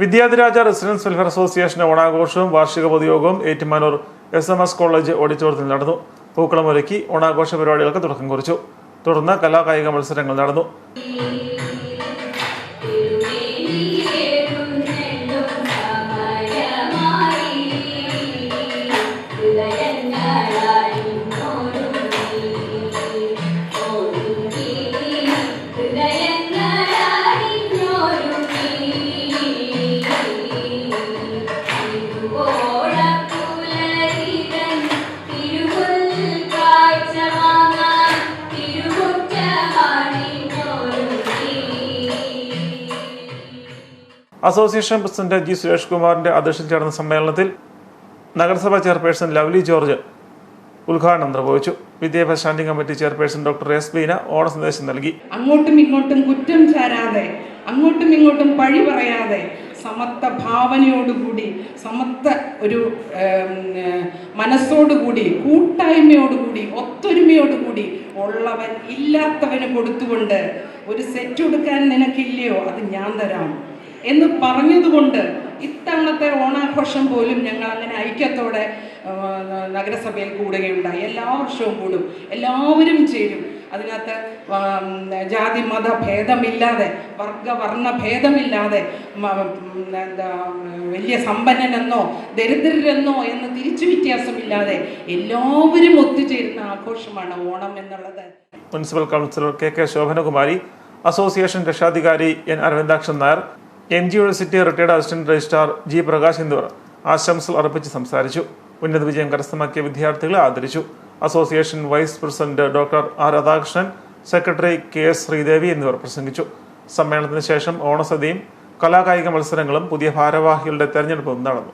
Vidyadhiraja residence welfare association ഓണാഘോഷവും വാർഷിക പൊതുയോഗവും Ettumanoor S M S college ഓഡിറ്റോറിയത്തിൽ നടന്നു. പൂക്കളമൊരുക്കി ഓണാഘോഷ പരിപാടികൾക്ക് തുടക്കം കുറിച്ചു. തുടർന്ന് കലാകായിക മത്സരങ്ങൾ നടന്നു. അസോസിയേഷൻ പ്രസിഡന്റ് ജി സുരേഷ് കുമാറിന്റെ അധ്യക്ഷതയിൽ ചേർന്ന സമ്മേളനത്തിൽ നഗരസഭാ ചെയർപേഴ്സൺ ലവ്ലി ജോർജ് ഉദ്ഘാടനം നിർവഹിച്ചു. വിദ്യാഭ്യാസ standing committee chairperson doctor S Beena ഓണ സന്ദേശം നൽകി. അങ്ങോട്ടും ഇങ്ങോട്ടും കുറ്റം ചാരാതെ അങ്ങോട്ടും ഇങ്ങോട്ടും പഴി പറയാതെ സമത്വ ഭാവനയോടുകൂടി സമത്വ ഒരു മനസ്സോടുകൂടി കൂട്ടായ്മയോടുകൂടി ഒത്തൊരുമയോടുകൂടി ഉള്ളവൻ ഇല്ലാത്തവന് കൊടുത്തുകൊണ്ട് ഒരു സെറ്റ് കൊടുക്കാൻ നിനക്കില്ലയോ? അത് ഞാൻ തരാം. എന്ന് പറഞ്ഞതുകൊണ്ട് ഇത്തവണത്തെ ഓണാഘോഷം പോലും ഞങ്ങൾ അങ്ങനെ ഐക്യത്തോടെ നഗരസഭയിൽ കൂടുകയുണ്ടായി. എല്ലാ വർഷവും കൂടും. എല്ലാവരും ചേരും. അതിനകത്ത് ജാതി മത ഭേദമില്ലാതെ വർഗ വർണ ഭേദമില്ലാതെ എന്താ വലിയ സമ്പന്നനെന്നോ ദരിദ്രരെന്നോ എന്ന് തിരിച്ചു വ്യത്യാസമില്ലാതെ എല്ലാവരും ഒത്തുചേരുന്ന ആഘോഷമാണ് ഓണം എന്നുള്ളത്. Municipal councillor K K Shobhanakumari association രക്ഷാധികാരി N Aravindakshan Nair M G university retired assistant registrar G Prakash എന്നിവർ ആശംസകൾ അർപ്പിച്ച് സംസാരിച്ചു. ഉന്നത വിജയം കരസ്ഥമാക്കിയ വിദ്യാർത്ഥികളെ ആദരിച്ചു. Association vice president doctor R Radhakrishnan secretary K S Sreedevi എന്നിവർ പ്രസംഗിച്ചു. സമ്മേളനത്തിന് ശേഷം ഓണസദ്യയും കലാകായിക മത്സരങ്ങളും പുതിയ ഭാരവാഹികളുടെ തെരഞ്ഞെടുപ്പും നടന്നു.